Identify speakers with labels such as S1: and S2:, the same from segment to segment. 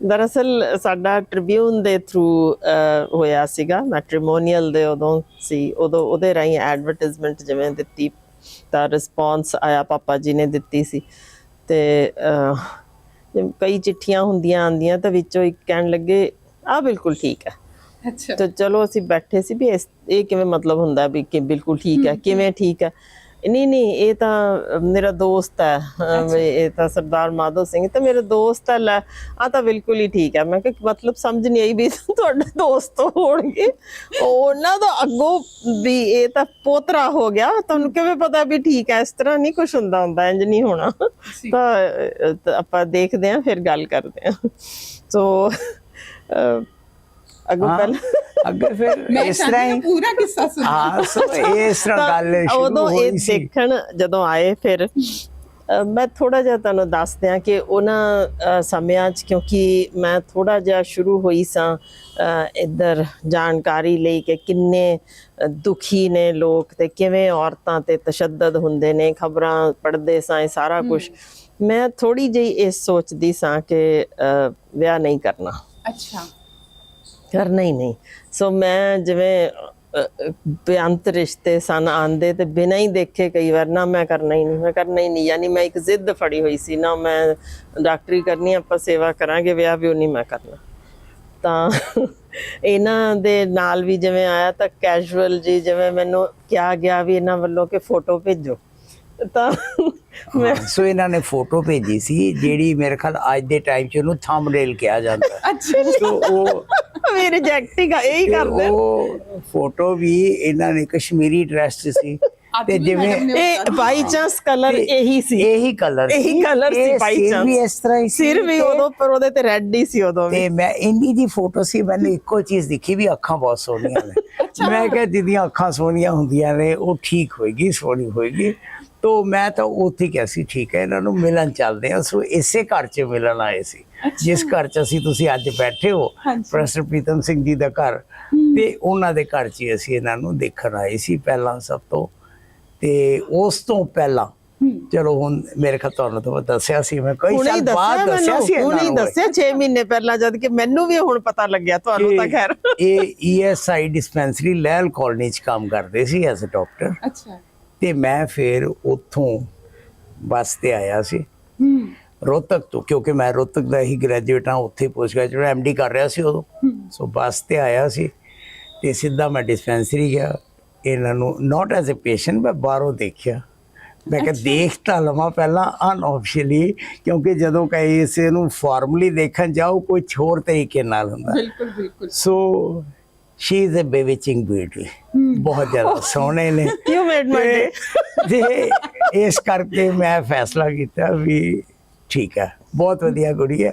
S1: ਦਰਅਸਲ ਸਾਡਾ ਟ੍ਰਿਬਿਊਨ ਦੇ ਥਰੂ ਹੋਇਆ ਸੀਗਾ ਮੈਟ੍ਰੀਮੋਨੀਅਲ ਦੇ ਉਦੋਂ ਸੀ ਉਦੋਂ ਉਹਦੇ ਰਾਹੀਂ ਐਡਵਰਟਾਈਜ਼ਮੈਂਟ ਜਿਵੇਂ ਦਿੱਤੀ ਤਾਂ ਰਿਸਪੌਂਸ ਆਇਆ ਪਾਪਾ ਜੀ ਨੇ ਦਿੱਤੀ ਸੀ। ਤੇ ਕਈ ਚਿੱਠੀਆਂ ਹੁੰਦੀਆਂ ਆਂਦੀਆਂ ਤਾਂ ਵਿੱਚੋਂ ਇੱਕ ਕਹਿਣ ਲੱਗੇ ਆ ਬਿਲਕੁਲ ਠੀਕ ਹੈ।
S2: ਅੱਛਾ।
S1: ਤੇ ਚਲੋ ਅਸੀਂ ਬੈਠੇ ਸੀ ਵੀ ਇਹ ਕਿਵੇਂ ਮਤਲਬ ਹੁੰਦਾ ਵੀ ਕਿ ਬਿਲਕੁਲ ਠੀਕ ਹੈ। ਕਿਵੇਂ ਠੀਕ ਹੈ? ਨਹੀਂ ਨਹੀਂ ਇਹ ਤਾਂ ਮੇਰਾ ਦੋਸਤ ਹੈ। ਇਹ ਤਾਂ ਸਰਦਾਰ ਮਾਧੋ ਸਿੰਘ। ਤੇ ਮੇਰਾ ਦੋਸਤ ਹੈ ਲੈ ਆ ਤਾਂ ਬਿਲਕੁਲ ਹੀ ਠੀਕ ਹੈ। ਮੈਂ ਕਿਹਾ ਮਤਲਬ ਸਮਝ ਨਹੀਂ ਆਈ ਵੀ ਤੁਹਾਡੇ ਦੋਸਤ ਹੋਣਗੇ। ਉਹਨਾਂ ਦਾ ਅੱਗੋਂ ਵੀ ਇਹ ਤਾਂ ਪੋਤਰਾ ਹੋ ਗਿਆ। ਤੁਹਾਨੂੰ ਕਿਵੇਂ ਪਤਾ ਵੀ ਠੀਕ ਹੈ? ਇਸ ਤਰ੍ਹਾਂ ਨਹੀਂ ਕੁਝ ਹੁੰਦਾ ਹੁੰਦਾ ਇੰਜ ਨਹੀਂ ਹੋਣਾ। ਤਾਂ ਆਪਾਂ ਦੇਖਦੇ ਹਾਂ ਫਿਰ ਗੱਲ ਕਰਦੇ ਹਾਂ। ਸੋ ਅੱਗੋਂ
S3: ਹਾਂ,
S1: ਪਹਿਲਾਂ
S3: ਅੱਗੇ ਫਿਰ
S2: ਮੈਂ
S3: ਇਸ ਤਰ੍ਹਾਂ
S2: ਚਾਹੁੰਦੀ ਹਾਂ
S3: ਹੀ
S2: ਪੂਰਾ ਕਿੱਸਾ ਸੁਣੋ
S3: ਹਾਂ ਸੋ ਇਸ ਤਰ੍ਹਾਂ ਗੱਲ
S1: ਤਾਂ
S3: ਸ਼ੁਰੂ
S1: ਉਦੋਂ ਇਹ
S3: ਹੋਈ ਸੀ।
S1: ਦੇਖਣ ਜਦੋਂ ਆਏ ਫਿਰ ਅ, ਮੈਂ ਥੋੜਾ ਜਿਹਾ ਤੁਹਾਨੂੰ ਦੱਸ ਦਿਆਂ ਕਿ ਉਹਨਾਂ ਅ, ਸਮਿਆਂ 'ਚ ਕਿਉਂਕਿ ਮੈਂ ਥੋੜਾ ਜਿਹਾ ਸ਼ੁਰੂ ਹੋਈ ਸਾਂ ਅ, ਇੱਧਰ ਜਾਣਕਾਰੀ ਲਈ ਕਿ ਕਿੰਨੇ ਅ, ਦੁਖੀ ਨੇ ਲੋਕ ਤੇ ਕਿਵੇਂ ਔਰਤਾਂ ਤੇ ਤਸ਼ੱਦਦ ਹੁੰਦੇ ਨੇ ਖਬਰਾਂ ਪੜ੍ਹਦੇ ਸਾਂ ਇਹ ਸਾਰਾ ਕੁਝ ਮੈਂ ਥੋੜੀ ਜਿਹੀ ਇਹ ਸੋਚਦੀ ਸਾਂ ਕਿ ਅ, ਵਿਆਹ ਨਹੀਂ ਕਰਨਾ।
S2: ਅੱਛਾ।
S1: ਕਰਨਾ ਹੀ ਨਹੀਂ ਸੋ ਮੈਂ ਜਿਵੇਂ ਬੇਅੰਤ ਰਿਸ਼ਤੇ ਸਨ ਆਂਦੇ ਤੇ ਬਿਨਾਂ ਹੀ ਦੇਖੇ ਕਈ ਵਾਰ ਨਾ ਮੈਂ ਕਰਨਾ ਹੀ ਨਹੀਂ ਮੈਂ ਕਰਨਾ ਹੀ ਨਹੀਂ ਯਾਨੀ ਮੈਂ ਇੱਕ ਜ਼ਿੱਦ ਫੜੀ ਹੋਈ ਸੀ ਨਾ ਮੈਂ ਡਾਕਟਰੀ ਕਰਨੀ ਆਪਾਂ ਸੇਵਾ ਕਰਾਂਗੇ ਵਿਆਹ ਵੀ ਨਹੀਂ ਮੈਂ ਕਰਨਾ ਤਾਂ ਇਹਨਾਂ ਦੇ ਨਾਲ ਵੀ ਜਿਵੇਂ ਆਇਆ ਤਾਂ ਕੈਜੂਅਲ ਜੀ ਜਿਵੇਂ ਮੈਨੂੰ ਕਿਹਾ ਗਿਆ ਵੀ ਇਹਨਾਂ ਵੱਲੋਂ ਕਿ ਫੋਟੋ ਭੇਜੋ ਤਾਂ
S3: ਹਾਂ, ਸੋ ਇਹਨਾਂ ਨੇ ਫੋਟੋ ਭੇਜੀ ਸੀ ਜਿਹੜੀ ਮੇਰੇ ਖਿਆਲ ਅੱਜ ਦੇ ਟਾਈਮ 'ਚ ਉਹਨੂੰ ਥੰਬਨੇਲ ਕਿਹਾ ਜਾਂਦਾ।
S2: ਅੱਛਾ।
S3: ਸੋ ਉਹ
S1: ਵੀ ਰਿਜੈਕਟਿੰਗ ਇਹੀ
S3: ਤੇ
S1: ਕਰਦੇ।
S3: ਉਹ ਫੋਟੋ ਵੀ ਇਹਨਾਂ ਨੇ ਕਸ਼ਮੀਰੀ ਡਰੈਸ 'ਚ ਸੀ। ਤੇ ਜਿਵੇਂ
S1: ਇਹ ਬਾਈ ਚਾਂਸ ਕਲਰ ਇਹੀ ਸੀ।
S3: ਇਹੀ ਕਲਰ
S1: ਇਹੀ colour ਸੀ by chance।
S3: ਵੀ ਇਸ ਤਰ੍ਹਾਂ ਹੀ ਸੀ
S1: ਸਿਰ ਵੀ ਉਦੋਂ ਪਰ ਉਹਦੇ ਤੇ ਰੈੱਡ ਹੀ ਸੀ ਉਦੋਂ ਵੀ।
S3: ਤੇ ਮੈਂ ਇੰਨੀ ਦੀ ਫੋਟੋ ਸੀ ਮੈਨੂੰ ਇੱਕੋ ਚੀਜ਼ ਦਿਖੀ ਵੀ ਅੱਖਾਂ ਬਹੁਤ ਸੋਹਣੀਆਂ ਨੇ। ਮੈਂ ਕਿਹਾ ਜਿਹਦੀਆਂ ਅੱਖਾਂ ਸੋਹਣੀਆਂ ਹੁੰਦੀਆਂ ਨੇ ਉਹ ਠੀਕ ਹੋਏਗੀ ਸੋਹਣੀ ਹੋਏਗੀ। ਤੋ ਮੈਂ ਤਾਂ ਉੱਥੇ ਹੀ ਕਿਹਾ ਸੀ ਠੀਕ ਹੈ ਇਹਨਾਂ ਨੂੰ ਮਿਲਣ ਚੱਲਦੇ ਆ ਸੋ ਇਸੇ ਘਰ 'ਚ ਮਿਲਣ ਆਏ ਸੀ। ਜਿਸ ਘਰ 'ਚ ਅਸੀਂ ਤੁਸੀਂ ਅੱਜ ਬੈਠੇ ਹੋ। ਪ੍ਰੋਫੈਸਰ ਪ੍ਰੀਤਮ ਸਿੰਘ ਜੀ ਦਾ ਘਰ ਤੇ ਉਹਨਾਂ ਦੇ ਘਰ 'ਚ ਅਸੀਂ ਇਹਨਾਂ ਨੂੰ ਦੇਖਣ ਆਏ ਸੀ ਪਹਿਲਾਂ ਸਭ ਤੋਂ। ਤੇ ਉਸ ਤੋਂ ਪਹਿਲਾਂ ਚਲੋ ਹੁਣ ਮੇਰੇ ਖਿਆਲ ਤੁਹਾਨੂੰ ਤਾਂ ਦੱਸਿਆ ਸੀ ਮੈਂ ਕਈ ਸਾਲ
S1: ਦੱਸਿਆ
S3: ਬਾਅਦ ਦੱਸਿਆ
S1: ਮੈਨੂੰ
S3: ਸੀ ਇਹਨਾਂ
S1: ਹੁਣੇ ਹੀ
S3: ਨੂੰ
S1: ਦੱਸਿਆ 6 ਮਹੀਨੇ ਪਹਿਲਾਂ ਜਦ ਕਿ ਮੈਨੂੰ ਵੀ ਹੁਣ ਪਤਾ ਲੱਗਿਆ ਤੁਹਾਨੂੰ ਤਾਂ ਖੈਰ।
S3: ਇਹ ਈਐਸਆਈ ਡਿਸਪੈਂਸਰੀ ਲੈਲ ਕਾਲਨੀ ਚ ਕੰਮ ਕਰਦੇ ਸੀ ਐਜ਼ ਅ ਡਾਕਟਰ
S2: ਅੱਛਾ।
S3: ਤੇ ਮੈਂ ਫਿਰ ਉੱਥੋਂ ਬੱਸ ਤੇ ਆਇਆ ਸੀ।
S2: ਹੂੰ।
S3: ਰੋਹਤਕ ਤੋਂ ਕਿਉਂਕਿ ਮੈਂ ਰੋਹਤਕ ਦਾ ਹੀ ਗ੍ਰੈਜੂਏਟ ਹਾਂ ਉੱਥੇ ਪੋਸਟ ਗ੍ਰੈਜੂਏਟ ਐਮਡੀ ਕਰ ਰਿਹਾ ਸੀ ਉਦੋਂ। ਸੋ ਬੱਸ ਤੇ ਆਇਆ ਸੀ ਤੇ ਸਿੱਧਾ ਮੈਂ ਡਿਸਪੈਂਸਰੀ ਗਿਆ। ਇਹਨਾਂ ਨੂੰ ਨਾਟ ਐਜ਼ ਅ ਪੇਸ਼ੈਂਟ ਮੈਂ ਬਾਹਰੋਂ ਦੇਖਿਆ। ਮੈਂ ਕਿਹਾ ਦੇਖ ਤਾਂ ਲਵਾਂ ਪਹਿਲਾਂ ਅਨਆਫੀਸ਼ੀਅਲੀ ਕਿਉਂਕਿ ਜਦੋਂ ਕਹੇ ਇਸ ਨੂੰ ਫਾਰਮਲੀ ਦੇਖਣ ਜਾਓ ਕੋਈ ਹੋਰ ਤਰੀਕੇ ਨਾਲ ਹੁੰਦਾ।
S2: ਬਿਲਕੁਲ ਬਿਲਕੁਲ।
S3: So she is a bewitching beauty ਬਹੁਤ ਜ਼ਿਆਦਾ ਸੋਹਣੇ ਨੇ। ਇਸ ਕਰਕੇ ਮੈਂ ਫੈਸਲਾ ਕੀਤਾ ਵੀ ਠੀਕ ਹੈ ਬਹੁਤ ਵਧੀਆ ਕੁੜੀ ਹੈ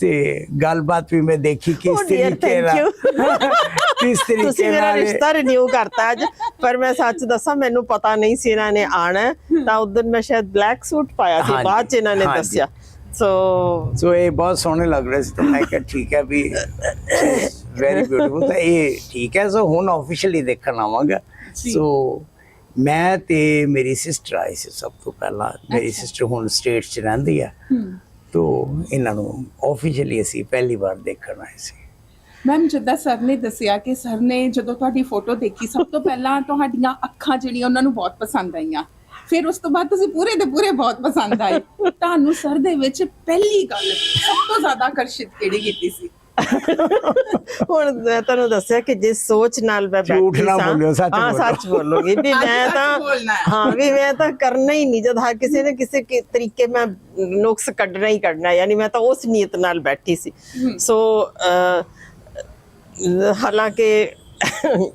S3: ਤੇ ਗੱਲਬਾਤ ਵੀ ਮੈਂ ਦੇਖੀ ਕਿਸ
S1: Oh dear,
S3: ਤਰੀਕੇ ਨਾਲ। ਕਿਸ
S1: ਤੁਸੀਂ
S3: ਤਰੀਕੇ
S1: ਮੇਰਾ
S3: ਨਾਲ
S1: ਰਿਸ਼ਤਾ ਰਿਨਿਊ ਕਰਤਾ ਅੱਜ ਪਰ ਮੈਂ ਸੱਚ ਦੱਸਾਂ ਮੈਨੂੰ ਪਤਾ ਨਹੀਂ ਸੀ ਇਹਨਾਂ ਨੇ ਆਣਾ। ਤਾਂ ਉਦੋਂ ਮੈਂ ਸ਼ਾਇਦ ਬਲੈਕ ਸੂਟ ਪਾਇਆ ਸੀ ਬਾਅਦ ਚ ਇਹਨਾਂ ਨੇ। ਦੱਸਿਆ। ਸੋ
S3: ਸੋ ਇਹ ਬਹੁਤ ਸੋਹਣੇ ਲੱਗ ਰਹੇ ਸੀ ਤਾਂ ਮੈਂ ਕਿਹਾ ਠੀਕ ਹੈ ਵੀ ਵੈਰੀ ਬਿਊਟੀਫੁਲ ਤਾਂ ਇਹ ਠੀਕ ਹੈ ਸੋ ਹੁਣ ਆਫੀਸ਼ੀਅਲੀ ਦੇਖਣ ਆਵਾਂਗਾ। ਸੋ ਮੈਂ ਤੇ ਮੇਰੀ ਸਿਸਟਰ ਆਈ ਸੀ ਸਭ ਤੋਂ ਪਹਿਲਾਂ। ਮੇਰੀ ਸਿਸਟਰ ਹੁਣ ਸਟੇਟ 'ਚ ਰਹਿੰਦੀ ਹੈ। ਤੋ ਇਹਨਾਂ ਨੂੰ ਆਫੀਸ਼ੀਅਲੀ ਅਸੀਂ ਪਹਿਲੀ ਵਾਰ ਦੇਖਣ ਆਏ ਸੀ।
S2: ਮੈਮ ਜਿੱਦਾਂ ਸਰ ਨੇ ਦੱਸਿਆ ਕਿ ਸਰ ਨੇ ਜਦੋਂ ਤੁਹਾਡੀ ਫੋਟੋ ਦੇਖੀ ਸਭ ਤੋਂ ਪਹਿਲਾਂ ਤੁਹਾਡੀਆਂ ਅੱਖਾਂ ਜਿਹੜੀਆਂ ਉਹਨਾਂ ਨੂੰ ਬਹੁਤ ਪਸੰਦ ਆਈਆਂ। ਫਿਰ ਉਸ ਤੋਂ ਬਾਅਦ ਤੁਸੀਂ ਪੂਰੇ ਦੇ ਪੂਰੇ ਬਹੁਤ ਪਸੰਦ ਆਏ। ਤੁਹਾਨੂੰ ਸਰ ਦੇ ਵਿੱਚ ਪਹਿਲੀ ਗੱਲ ਸਭ ਤੋਂ ਜ਼ਿਆਦਾ ਆਕਰਸ਼ਿਤ ਕਿਹੜੀ ਕੀਤੀ ਸੀ?
S1: ਹੁਣ ਮੈਂ ਤੁਹਾਨੂੰ ਦੱਸਿਆ ਕਿ ਜਿਸ ਸੋਚ ਨਾਲ ਮੈਂ
S3: ਝੂਠ
S1: ਬੈਠੀ
S3: ਨਾ
S1: ਸਾਂ।
S3: ਬੋਲਿਓ, ਸੱਚ
S1: ਹਾਂ
S3: ਬੋਲੋ।
S1: ਸੱਚ ਬੋਲੋਗੀ ਵੀ ਮੈਂ ਤਾਂ
S2: ਹੈ।
S1: ਵੀ ਮੈਂ ਤਾਂ ਕਰਨਾ ਹੀ ਨਹੀਂ। ਜਦ ਹਰ ਕਿਸੇ ਨੇ ਕਿਸੇ ਕੀ ਤਰੀਕੇ ਮੈਂ ਨੁਕਸ ਕੱਢਣਾ ਹੀ ਕੱਢਣਾ ਯਾਨੀ ਮੈਂ ਤਾਂ ਉਸ ਨੀਅਤ ਨਾਲ ਬੈਠੀ ਸੀ। ਸੋ ਹਾਲਾਂਕਿ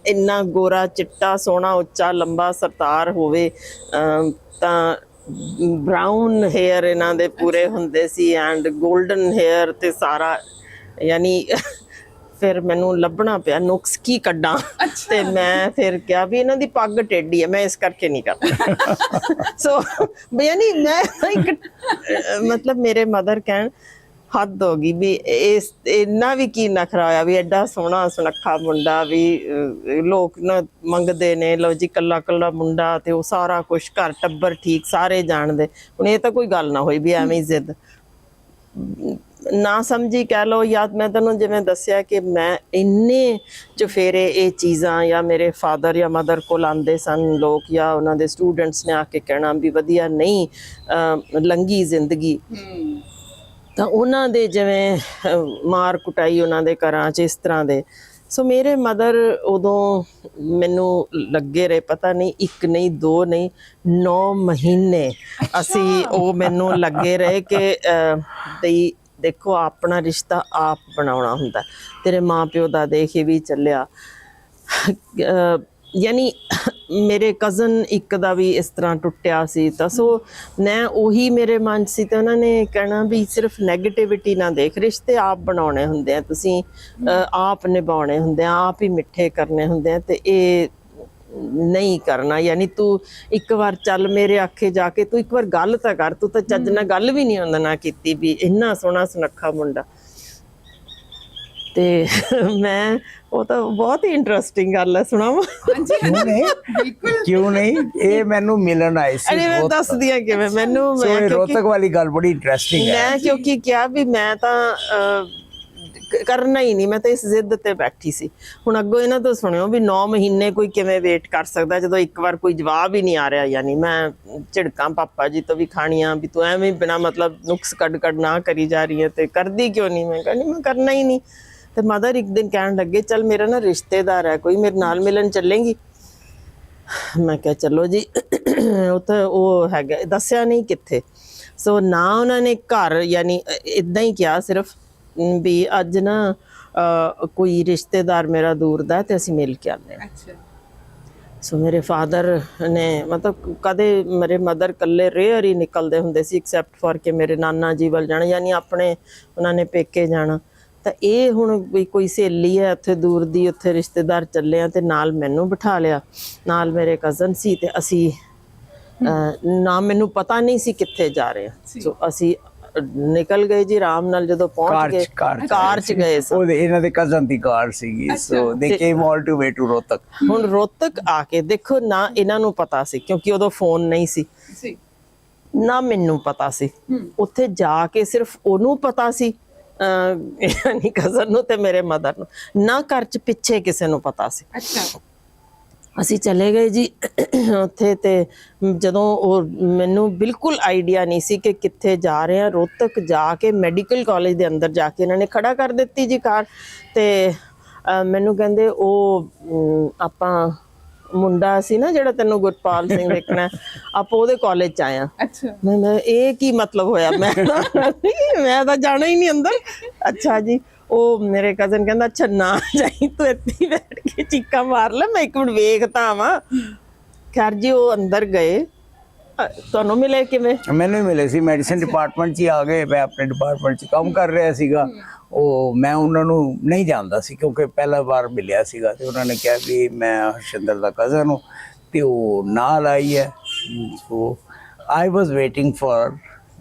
S1: ਇੰਨਾ ਗੋਰਾ ਚਿੱਟਾ ਸੋਹਣਾ ਉੱਚਾ ਲੰਬਾ ਸਰਤਾਰ ਹੋਵੇ ਤਾਂ ਬ੍ਰਾਊਨ ਹੇਅਰ ਇਹਨਾਂ ਦੇ ਪੂਰੇ ਹੁੰਦੇ ਸੀ ਐਂਡ 골ਡਨ ਹੇਅਰ ਤੇ ਸਾਰਾ ਯਾਨੀ ਫਿਰ ਮੈਨੂੰ ਲੱਭਣਾ ਪਿਆ ਨੁਕਸ ਕੀ ਕੱਢਾਂ? ਤੇ ਮੈਂ ਫਿਰ ਕਿਹਾ ਵੀ ਇਹਨਾਂ ਦੀ ਪੱਗ ਟੇਢੀ ਹੈ ਮੈਂ ਇਸ ਕਰਕੇ ਨਹੀਂ ਕਰਦਾ। ਸੋ ਯਾਨੀ ਮੈਂ ਮਤਲਬ ਮੇਰੇ ਮਦਰ ਕਹਿਣ ਹੱਦ ਹੋ ਗਈ ਵੀ ਇਸ ਇੰਨਾ ਵੀ ਕੀ ਨਖਰਾ ਹੋਇਆ ਵੀ ਐਡਾ ਸੋਹਣਾ ਸੁਨੱਖਾ ਮੁੰਡਾ ਵੀ ਲੋਕ ਨਾ ਮੰਗਦੇ ਨੇ ਲੋ ਜੀ ਕੱਲਾ ਕੱਲਾ ਮੁੰਡਾ ਤੇ ਉਹ ਸਾਰਾ ਕੁਝ ਘਰ ਟੱਬਰ ਠੀਕ ਸਾਰੇ ਜਾਣਦੇ। ਹੁਣ ਇਹ ਤਾਂ ਕੋਈ ਗੱਲ ਨਾ ਹੋਈ ਵੀ ਐਵੇਂ ਹੀ ਜ਼ਿੱਦ। ਨਾ ਸਮਝੀ ਕਹਿ ਲਓ ਜਾਂ ਮੈਂ ਤੈਨੂੰ ਜਿਵੇਂ ਦੱਸਿਆ ਕਿ ਮੈਂ ਇੰਨੇ ਚੁਫੇਰੇ ਇਹ ਚੀਜ਼ਾਂ ਜਾਂ ਮੇਰੇ ਫਾਦਰ ਜਾਂ ਮਦਰ ਕੋਲ ਆਉਂਦੇ ਸਨ ਲੋਕ ਜਾਂ ਉਹਨਾਂ ਦੇ ਸਟੂਡੈਂਟਸ ਨੇ ਆ ਕੇ ਕਹਿਣਾ ਵੀ ਵਧੀਆ ਨਹੀਂ ਲੰਗੀ ਜ਼ਿੰਦਗੀ। ਤਾਂ ਉਹਨਾਂ ਦੇ ਜਿਵੇਂ ਮਾਰ ਕੁਟਾਈ ਉਹਨਾਂ ਦੇ ਘਰਾਂ 'ਚ ਇਸ ਤਰ੍ਹਾਂ ਦੇ। ਸੋ ਮੇਰੇ ਮਦਰ ਉਦੋਂ ਮੈਨੂੰ ਲੱਗੇ ਰਹੇ ਪਤਾ ਨਹੀਂ ਇੱਕ ਨਹੀਂ ਦੋ ਨਹੀਂ 9 ਮਹੀਨੇ ਅਸੀਂ ਉਹ ਮੈਨੂੰ ਲੱਗੇ ਰਹੇ ਕਿ ਬਈ ਦੇਖੋ ਆਪਣਾ ਰਿਸ਼ਤਾ ਆਪ ਬਣਾਉਣਾ ਹੁੰਦਾ। ਤੇਰੇ ਮਾਪਿਓ ਦਾ ਦੇਖ ਇਹ ਵੀ ਚੱਲਿਆ। ਯਾਨੀ ਮੇਰੇ ਕਜ਼ਨ ਇੱਕ ਦਾ ਵੀ ਇਸ ਤਰ੍ਹਾਂ ਟੁੱਟਿਆ ਸੀ ਤਾਂ ਸੋ ਮੈਂ ਉਹੀ ਮੇਰੇ ਮਨ ਸੀ ਤੇ ਉਹਨਾਂ ਨੇ ਕਹਿਣਾ ਵੀ ਸਿਰਫ 네ਗੇਟਿਵਿਟੀ ਨਾ ਦੇਖ ਰਿਸ਼ਤੇ ਆਪ ਬਣਾਉਣੇ ਹੁੰਦੇ ਆ ਤੁਸੀਂ ਆਪ ਨਿਭਾਉਣੇ ਹੁੰਦੇ ਆ ਆਪ ਹੀ ਮਿੱਠੇ ਕਰਨੇ ਹੁੰਦੇ ਆ ਤੇ ਇਹ ਨਹੀਂ ਕਰਨਾ। ਯਾਨੀ ਤੂੰ ਇੱਕ ਵਾਰ ਚੱਲ ਮੇਰੇ ਆਖੇ ਜਾ ਕੇ ਤੂੰ ਇੱਕ ਵਾਰ ਗੱਲ ਤਾਂ ਕਰ ਤੂੰ ਤਾਂ ਚੱਜ ਨਾਲ ਗੱਲ ਵੀ ਨਹੀਂ ਉਹਨਾਂ ਨਾਲ ਕੀਤੀ ਵੀ ਇੰਨਾ ਸੋਹਣਾ ਸੁਨੱਖਾ ਮੁੰਡਾ। ਤੇ ਮੈਂ ਉਹ ਤਾਂ ਬਹੁਤ ਹੀ ਇੰਟਰਸਟਿੰਗ ਗੱਲ ਹੈ ਸੁਣਾਵਾਂ
S2: ਹਾਂਜੀ
S3: ਕਿਉਂ ਨਹੀਂ?
S2: ਬਿਲਕੁਲ।
S3: ਕਿਉਂ ਨਹੀਂ? ਇਹ ਮੈਨੂੰ ਮਿਲਣ ਆਏ ਸੀ
S1: ਅਰੇ ਮੈਂ ਦੱਸਦੀ ਆ ਕਿਵੇਂ। ਮੈਨੂੰ
S3: ਸੋ
S1: ਮੈਂ ਕਿਉਂਕਿ
S3: ਰੋਤਕ ਵਾਲੀ ਗੱਲ ਬੜੀ ਇੰਟਰਸਟਿੰਗ ਹੈ।
S1: ਮੈਂ ਕਿਉਂਕਿ ਕਿਹਾ ਵੀ ਮੈਂ ਤਾਂ ਕਰਨਾ ਹੀ ਨਹੀਂ। ਮੈਂ ਤਾਂ ਇਸ ਜ਼ਿੱਦ ਤੇ ਬੈਠੀ ਸੀ। ਹੁਣ ਅੱਗੋਂ ਇਹਨਾਂ ਤੋਂ ਸੁਣਿਓ ਵੀ 9 ਮਹੀਨੇ ਕੋਈ ਕਿਵੇਂ ਵੇਟ ਕਰ ਸਕਦਾ ਜਦੋਂ ਇੱਕ ਵਾਰ ਕੋਈ ਜਵਾਬ ਹੀ ਨਹੀਂ ਆ ਰਿਹਾ ਯਾਨੀ ਮੈਂ ਝਿੜਕਾਂ ਪਾਪਾ ਜੀ ਤੋਂ ਵੀ ਖਾਣੀਆਂ ਵੀ ਤੂੰ ਐਵੇਂ ਬਿਨਾ ਮਤਲਬ ਨੁਕਸ ਕੱਢ ਕੱਢ ਨਾ ਕਰੀ ਜਾ ਰਹੀ ਹੈ ਤੇ ਕਰਦੀ ਕਿਉਂ ਨਹੀਂ? ਮੈਂ ਕਹਿੰਦੀ ਮੈਂ ਕਰਨਾ ਹੀ ਨਹੀਂ। ਤੇ ਮਦਰ ਇੱਕ ਦਿਨ ਕਹਿਣ ਲੱਗੇ ਚੱਲ ਮੇਰਾ ਨਾ ਰਿਸ਼ਤੇਦਾਰ ਹੈ ਕੋਈ ਮੇਰੇ ਨਾਲ ਮਿਲਣ ਚੱਲੇਂਗੀ। ਮੈਂ ਕਿਹਾ ਚਲੋ ਜੀ ਤਾਂ ਉਹ ਹੈਗਾ ਦੱਸਿਆ ਨਹੀਂ ਕਿੱਥੇ। ਸੋ ਨਾ ਉਹਨਾਂ ਨੇ ਘਰ ਯਾਨੀ ਇਦਾਂ ਹੀ ਕਿਹਾ ਸਿਰਫ ਵੀ ਅੱਜ ਨਾ ਕੋਈ ਰਿਸ਼ਤੇਦਾਰ ਮੇਰਾ ਦੂਰ ਦਾ ਤੇ ਅਸੀਂ ਮਿਲ ਕੇ ਹਾਂ।
S2: ਅੱਛਾ।
S1: ਸੋ ਮੇਰੇ ਫਾਦਰ ਨੇ ਮਤਲਬ ਕਦੇ ਮੇਰੇ ਮਦਰ ਕੱਲੇ ਰੇਅਰ ਹੀ ਨਿਕਲਦੇ ਹੁੰਦੇ ਸੀ ਐਕਸੈਪਟ ਫॉर ਕਿ ਮੇਰੇ ਨਾਨਾ ਜੀ ਵੱਲ ਜਾਣਾ ਯਾਨੀ ਆਪਣੇ ਉਹਨਾਂ ਨੇ ਪੇਕੇ ਜਾਣਾ। ਤਾਂ ਇਹ ਹੁਣ ਵੀ ਕੋਈ ਸਹੇਲੀ ਹੈ ਉੱਥੇ ਦੂਰ ਦੀ ਉੱਥੇ ਰਿਸ਼ਤੇਦਾਰ ਚੱਲੇ ਆ ਤੇ ਨਾਲ ਮੈਨੂੰ ਬਿਠਾ ਲਿਆ। ਨਾਲ ਮੇਰੇ ਕਜ਼ਨ ਸੀ ਤੇ ਅਸੀਂ ਨਾ ਮੈਨੂੰ ਪਤਾ ਨਹੀਂ ਸੀ ਕਿੱਥੇ ਜਾ ਰਹੇ ਸੋ। ਅਸੀਂ ਨਿਕਲ ਗਏ ਜੀ ਆਰਾਮ ਨਾਲ ਜਦੋਂ ਪਹੁੰਚ ਗਏ।
S3: ਕਾਰ ਚ
S1: ਗਏ ਸਾਂ।
S3: ਉਹਦੇ ਇਹਨਾਂ ਦੇ ਕਜ਼ਨ ਦੀ ਕਾਰ ਸੀਗੀ so they came all the way to Rohtak
S1: ਹੁਣ ਰੋਤਕ ਆ ਕੇ ਦੇਖੋ ਨਾ ਇਹਨਾਂ ਨੂੰ ਪਤਾ ਸੀ ਕਿਉਂਕਿ ਉਦੋਂ ਫੋਨ ਨਹੀਂ ਸੀ। ਨਾ ਮੈਨੂੰ ਪਤਾ ਸੀ। ਉੱਥੇ ਜਾ ਕੇ ਸਿਰਫ ਉਹਨੂੰ ਪਤਾ ਸੀ ਯਾਨੀ ਕਜ਼ਨ ਨੂੰ ਤੇ ਮੇਰੇ ਮਦਰ ਨੂੰ। ਨਾ ਘਰ ਚ ਪਿੱਛੇ ਕਿਸੇ ਨੂੰ ਪਤਾ ਸੀ।
S2: ਅੱਛਾ।
S1: ਅਸੀਂ ਚਲੇ ਗਏ ਜੀ ਉੱਥੇ ਤੇ ਜਦੋਂ ਉਹ ਮੈਨੂੰ ਬਿਲਕੁਲ ਆਈਡੀਆ ਨਹੀਂ ਸੀ ਕਿ ਕਿੱਥੇ ਜਾ ਰਹੇ ਆ ਰੋਤਕ ਜਾ ਕੇ ਮੈਡੀਕਲ ਕਾਲਜ ਦੇ ਅੰਦਰ ਜਾ ਕੇ ਇਹਨਾਂ ਨੇ ਖੜਾ ਕਰ ਦਿੱਤੀ ਜੀ ਕਾਰ। ਤੇ ਮੈਨੂੰ ਕਹਿੰਦੇ ਉਹ ਆਪਾਂ ਮੁੰਡਾ ਸੀ ਨਾ ਜਿਹੜਾ ਤੈਨੂੰ ਗੁਰਪਾਲ ਸਿੰਘ ਦੇਖਣਾ ਆਪਾਂ ਉਹਦੇ ਕਾਲਜ ਚ ਆਇਆ
S2: ਅੱਛਾ।
S1: ਮੈਂ ਮੈਂ ਇਹ ਕੀ ਮਤਲਬ ਹੋਇਆ? ਮੈਂ ਮੈਂ ਤਾਂ ਜਾਣਾ ਹੀ ਨਹੀਂ ਅੰਦਰ। ਅੱਛਾ ਜੀ ਉਹ ਮੇਰੇ ਕਜ਼ਨ ਕਹਿੰਦਾ ਅੱਛਾ ਨਾ ਜਾਈ ਤੂੰ ਇੱਥੇ ਬੈਠ ਕੇ ਚੀਕਾਂ ਮਾਰ ਲੈ ਮੈਂ ਇੱਕ ਮਿੰਟ ਵੇਖਦਾ ਵਾਂ। ਖੈਰ ਜੀ ਉਹ ਅੰਦਰ ਗਏ। ਤੁਹਾਨੂੰ ਮਿਲੇ ਕਿਵੇਂ?
S3: ਮੈਨੂੰ ਹੀ ਮਿਲੇ ਸੀ ਮੈਡੀਸਿਨ ਡਿਪਾਰਟਮੈਂਟ 'ਚ ਹੀ ਆ ਗਏ ਮੈਂ ਆਪਣੇ ਡਿਪਾਰਟਮੈਂਟ 'ਚ ਕੰਮ ਕਰ ਰਿਹਾ ਸੀਗਾ। ਉਹ ਮੈਂ ਉਹਨਾਂ ਨੂੰ ਨਹੀਂ ਜਾਣਦਾ ਸੀ ਕਿਉਂਕਿ ਪਹਿਲਾ ਵਾਰ ਮਿਲਿਆ ਸੀਗਾ ਤੇ ਉਹਨਾਂ ਨੇ ਕਿਹਾ ਵੀ ਮੈਂ ਹਰਸ਼ਿੰਦਰ ਦਾ ਕਜ਼ਨ ਹਾਂ ਤੇ ਉਹ ਨਾਲ ਆਈ ਹੈ। ਸੋ ਆਈ ਵਾਸ ਵੇਟਿੰਗ ਫॉर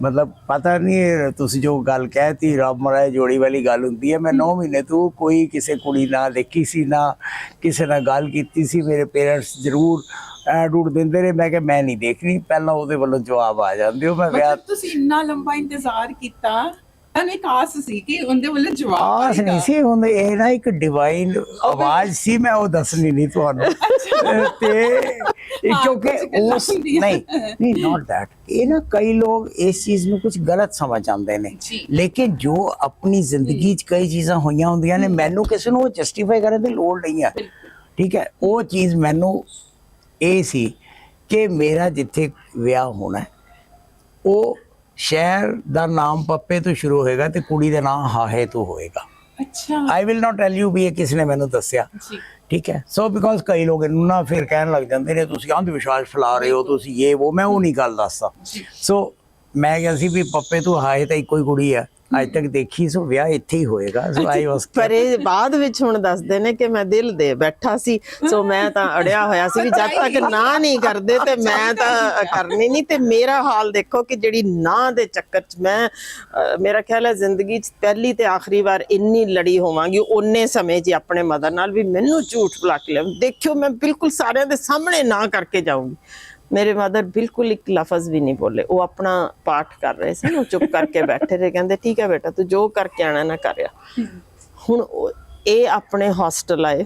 S3: ਮਤਲਬ ਪਤਾ ਨਹੀਂ ਤੁਸੀਂ ਜੋ ਗੱਲ ਕਹਿਤੀ ਰੱਬ ਮਰਾਏ ਜੋੜੀ ਵਾਲੀ ਗੱਲ ਹੁੰਦੀ ਹੈ। ਮੈਂ 9 ਮਹੀਨੇ ਤੋਂ ਕੋਈ ਕਿਸੇ ਕੁੜੀ ਨਾਲ ਦੇਖੀ ਸੀ ਨਾ ਕਿਸੇ ਨਾਲ ਗੱਲ ਕੀਤੀ ਸੀ। ਮੇਰੇ ਪੇਰੈਂਟਸ ਜ਼ਰੂਰ ਐਡ ਉਡ ਦਿੰਦੇ ਨੇ ਮੈਂ ਕਿਹਾ ਮੈਂ ਨਹੀਂ ਦੇਖਣੀ। ਪਹਿਲਾਂ ਉਹਦੇ ਵੱਲੋਂ ਜਵਾਬ ਆ ਜਾਂਦੇ ਹੋ। ਮੈਂ ਵਿਆਹ
S2: ਤੁਸੀਂ ਇੰਨਾ ਲੰਬਾ ਇੰਤਜ਼ਾਰ ਕੀਤਾ ਤੁਹਾਨੂੰ ਇੱਕ ਆਸ ਸੀ ਕਿ ਉਹਦੇ ਵੱਲੋਂ ਜਵਾਬ
S3: ਆਸ ਨਹੀਂ ਸੀ ਹੁੰਦੇ ਇਹ ਨਾ ਇੱਕ ਡਿਵਾਈਨ ਆਵਾਜ਼ ਸੀ ਮੈਂ ਉਹ ਦੱਸਣੀ ਨਹੀਂ ਤੁਹਾਨੂੰ। ਤੇ ਇਹ
S2: ਹਾਂ,
S3: ਕਿਉਂਕਿ
S2: ਕੁਝ ਗੱਲਾਂ
S3: ਉਸ
S2: ਹੁੰਦੀਆਂ।
S3: ਨਹੀਂ ਨਹੀਂ ਨਾਟ ਦੈਟ ਇਹ ਨਾ ਕੁਝ ਗਲਤ ਸਮਝ ਜਾਂਦੇ ਨੇ। ਲੇਕਿਨ ਜੋ ਆਪਣੀ ਜ਼ਿੰਦਗੀ 'ਚ ਕਈ ਚੀਜ਼ਾਂ ਹੋਈਆਂ ਹੁੰਦੀਆਂ ਨੇ ਮੈਨੂੰ ਕਿਸੇ ਨੂੰ ਜਸਟੀਫਾਈ ਕਰਨ ਦੀ ਲੋੜ ਨਹੀਂ ਹੈ ਠੀਕ ਹੈ ਉਹ ਚੀਜ਼ ਮੈਨੂੰ ਇਹ ਸੀ ਕਿ ਮੇਰਾ ਜਿੱਥੇ ਵਿਆਹ ਹੋਣਾ ਉਹ ਸ਼ਹਿਰ ਦਾ ਨਾਮ ਪੱਪੇ ਤੋਂ ਸ਼ੁਰੂ ਹੋਏਗਾ ਤੇ ਕੁੜੀ ਦਾ ਨਾਮ ਹਾਹੇ ਤੋਂ ਹੋਏਗਾ।
S2: ਅੱਛਾ।
S3: I will not tell you ਵੀ ਇਹ ਕਿਸ ਨੇ ਮੈਨੂੰ ਦੱਸਿਆ।
S2: ਜੀ।
S3: ਠੀਕ ਹੈ? ਸੋ ਬਿਕੋਜ਼ ਕਈ ਲੋਕ ਇਹਨੂੰ ਨਾ ਫਿਰ ਕਹਿਣ ਲੱਗ ਜਾਂਦੇ ਨੇ ਤੁਸੀਂ ਅੰਧ ਵਿਸ਼ਵਾਸ ਫੈਲਾ ਰਹੇ ਹੋ ਤੁਸੀਂ ਇਹ ਉਹ ਮੈਂ ਉਹ ਨਹੀਂ ਗੱਲ ਦੱਸਦਾ। ਸੋ ਮੈਂ ਕਿਹਾ ਸੀ ਵੀ ਪੱਪੇ ਤੋਂ ਹਾਏ ਤਾਂ ਇੱਕੋ ਹੀ ਕੁੜੀ ਆ ਅੱਜ ਤੱਕ ਦੇਖੀ, ਸੋ ਵਿਆਹ ਇੱਥੇ ਹੀ ਹੋਏਗਾ। ਸੋ ਆਈ ਵਾਸ
S1: ਪਰ ਇਹ ਬਾਅਦ ਵਿੱਚ ਹੁਣ ਦੱਸਦੇ ਨੇ ਕਿ ਮੈਂ ਦਿਲ ਦੇ ਬੈਠਾ ਸੀ। ਸੋ ਮੈਂ ਤਾਂ ਅੜਿਆ ਹੋਇਆ ਸੀ ਵੀ ਜਦ ਤੱਕ ਨਾ ਨਹੀਂ ਕਰਦੇ ਤੇ ਮੈਂ ਤਾਂ ਕਰਨੀ ਨਹੀਂ। ਤੇ ਮੇਰਾ ਹਾਲ ਦੇਖੋ ਕਿ ਜਿਹੜੀ ਨਾ ਦੇ ਚੱਕਰ 'ਚ ਮੈਂ ਮੇਰਾ ਖਿਆਲ ਹੈ ਜ਼ਿੰਦਗੀ 'ਚ ਪਹਿਲੀ ਤੇ ਆਖਰੀ ਵਾਰ ਇੰਨੀ ਲੜੀ ਹੋਵਾਂਗੀ, ਉਹਨੇ ਸਮੇਂ 'ਚ ਆਪਣੇ ਮਦਰ ਨਾਲ ਵੀ ਮੈਨੂੰ ਝੂਠ ਬੁਲਾ ਕੇ ਲਿਆ ਦੇਖਿਓ ਮੈਂ ਬਿਲਕੁਲ ਸਾਰਿਆਂ ਦੇ ਸਾਹਮਣੇ ਨਾ ਕਰਕੇ ਜਾਊਂਗੀ। ਮੇਰੇ ਮਦਰ ਬਿਲਕੁਲ ਇੱਕ ਲਫ਼ਜ਼ ਵੀ ਨਹੀਂ ਬੋਲੇ। ਉਹ ਆਪਣਾ ਪਾਠ ਕਰ ਰਹੇ ਸੀ ਉਹ ਚੁੱਪ ਕਰਕੇ ਬੈਠੇ ਰਹੇ ਕਹਿੰਦੇ ਠੀਕ ਹੈ ਬੇਟਾ ਤੂੰ ਜੋ ਕਰਕੇ ਆਣਾ ਨਾ ਕਰਿਆ ਹੁਣ ਉਹ- ਇਹ ਆਪਣੇ ਹੌਸਟਲ ਆਏ।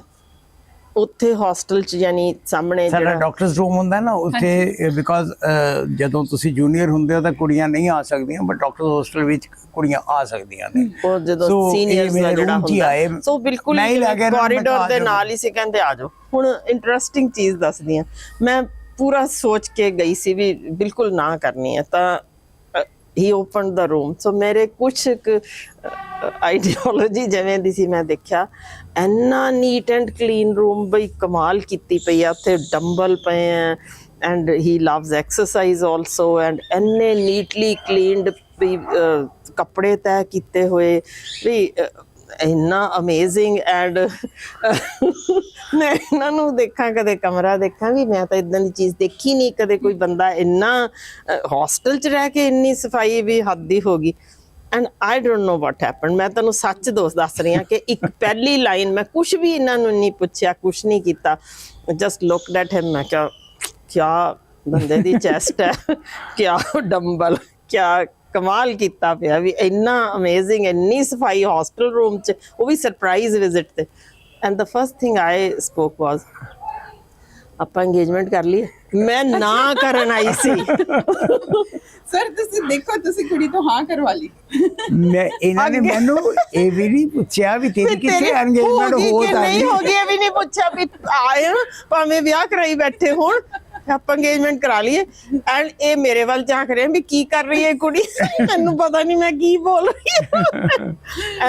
S1: ਉੱਥੇ ਹੌਸਟਲ ਚ ਯਾਨੀ ਸਾਹਮਣੇ ਜਿਹੜਾ
S3: ਡਾਕਟਰਸ ਰੂਮ ਹੁੰਦਾ ਨਾ ਉੱਥੇ ਬਿਕਾਜ਼ ਜਦੋਂ ਤੁਸੀਂ ਜੂਨੀਅਰ ਹੁੰਦੇ ਹੋ ਤਾਂ ਕੁੜੀਆਂ ਨਹੀਂ ਆ ਸਕਦੀਆਂ ਬਟ ਡਾਕਟਰ ਹੋਸਟਲ ਵਿੱਚ ਕੁੜੀਆਂ ਆ ਸਕਦੀਆਂ ਨੇ।
S1: ਉਹ ਜਦੋਂ ਸੀਨੀਅਰਸ ਦਾ ਜਿਹੜਾ। ਹੁੰਦਾ। ਸੋ ਬਿਲਕੁਲ ਕੋਰੀਡੋਰ ਦੇ। ਨਾਲ ਹੀ ਸੀ ਕਹਿੰਦੇ ਆ ਜਾਓ। ਹੁਣ ਇੰਟਰਸਟਿੰਗ ਚੀਜ਼ ਦੱਸਦੀ ਆ ਮੈਂ ਪੂਰਾ ਸੋਚ ਕੇ ਗਈ ਸੀ ਵੀ ਬਿਲਕੁਲ ਨਾ ਕਰਨੀ ਹੈ, ਤਾਂ ਹੀ ਓਪਨ ਦਾ ਰੂਮ ਸੋ ਮੇਰੇ ਕੁਝ ਆਈਡੀਓਲੋਜੀ ਜਿਵੇਂ ਦੀ ਸੀ ਮੈਂ ਦੇਖਿਆ, ਇੰਨਾ ਨੀਟ ਐਂਡ ਕਲੀਨ ਰੂਮ ਬਈ ਕਮਾਲ ਕੀਤੀ ਪਈ ਆ, ਉੱਥੇ ਡੰਬਲ ਪਏ ਆ and he loves exercise also and ਐਨੇ ਨੀਟਲੀ ਕਲੀਨਡ ਵੀ ਕੱਪੜੇ ਤੈਅ ਕੀਤੇ ਹੋਏ, ਵੀ ਇੰਨਾ ਅਮੇਜ਼ਿੰਗ ਐਂਡ ਮੈਂ ਇਹਨਾਂ ਨੂੰ ਦੇਖਾਂ ਕਦੇ ਕਮਰਾ ਦੇਖਾਂ ਵੀ ਮੈਂ ਤਾਂ ਇਦਾਂ ਦੀ ਚੀਜ਼ ਦੇਖੀ ਨਹੀਂ ਕਦੇ ਕੋਈ ਬੰਦਾ ਇੰਨਾ ਹੌਸਟਲ 'ਚ ਰਹਿ ਕੇ ਇੰਨੀ ਸਫ਼ਾਈ ਵੀ ਹੱਦ ਹੀ ਹੋ ਗਈ। And I don't know what happen ਮੈਂ ਤੁਹਾਨੂੰ ਸੱਚ ਦੋਸਤ ਦੱਸ ਰਹੀ ਹਾਂ ਕਿ ਇੱਕ ਪਹਿਲੀ ਲਾਈਨ ਮੈਂ ਕੁਝ ਵੀ ਇਹਨਾਂ ਨੂੰ ਨਹੀਂ ਪੁੱਛਿਆ ਕੁਝ ਨਹੀਂ ਕੀਤਾ। ਜਸਟ ਲੁੱਕਡ ਐਟ ਹਿਮ ਮੈਂ ਕਿਹਾ ਕਿਆ ਬੰਦੇ ਦੀ ਚੈਸਟ ਹੈ? ਕਿਆ ਡੰਬਲ ਕਿਆ ਕਮਾਲ ਕੀਤਾ ਪਿਆ ਵੀ ਇੰਨਾ ਅਮੇਜ਼ਿੰਗ ਇੰਨੀ ਸਫ਼ਾਈ ਹੌਸਟਲ ਰੂਮ ਚ ਉਹ ਵੀ ਸਰਪ੍ਰਾਈਜ਼ ਵਿਜ਼ਿਟ ਤੇ। And the first thing I spoke was ਆਪਾਂ ਇੰਗੇਜਮੈਂਟ ਕਰ ਲਈ ਮੈਂ ਨਾ ਕਰਨ ਆਈ ਸੀ।
S2: ਸਰ ਤੁਸੀਂ ਦੇਖੋ ਤੁਸੀਂ ਕੁੜੀ ਤੋਂ ਹਾਂ ਕਰਵਾ ਲਈ।
S3: ਮੈਂ ਇਹਨਾਂ ਨੇ ਮੈਨੂੰ ਇਹ ਵੀ ਨਹੀਂ ਪੁੱਛਿਆ ਵੀ ਤੇਰੀ ਕਿੱਥੇ
S1: ਤੇਰੀ
S3: ਐਂਗੇਜਮੈਂਟ ਹੋ ਤਾਂ
S1: ਨਹੀਂ ਹੋ ਗਈ ਇਹ ਵੀ ਨਹੀਂ ਪੁੱਛਿਆ ਵੀ ਆਏ ਭਾਵੇਂ ਵਿਆਹ ਕਰਾਈ ਬੈਠੇ ਹੋਣ। ਆਪਾਂ ਇੰਗੇਜਮੈਂਟ ਕਰਾ ਲਈਏ। ਐਂਡ ਇਹ ਮੇਰੇ ਵੱਲ ਝਾਕ ਰਹੇ ਵੀ ਕੀ ਕਰ ਰਹੀ ਹੈ ਕੁੜੀ? ਮੈਨੂੰ ਪਤਾ ਨਹੀਂ ਮੈਂ ਕੀ ਬੋਲ ਰਹੀ ਹਾਂ।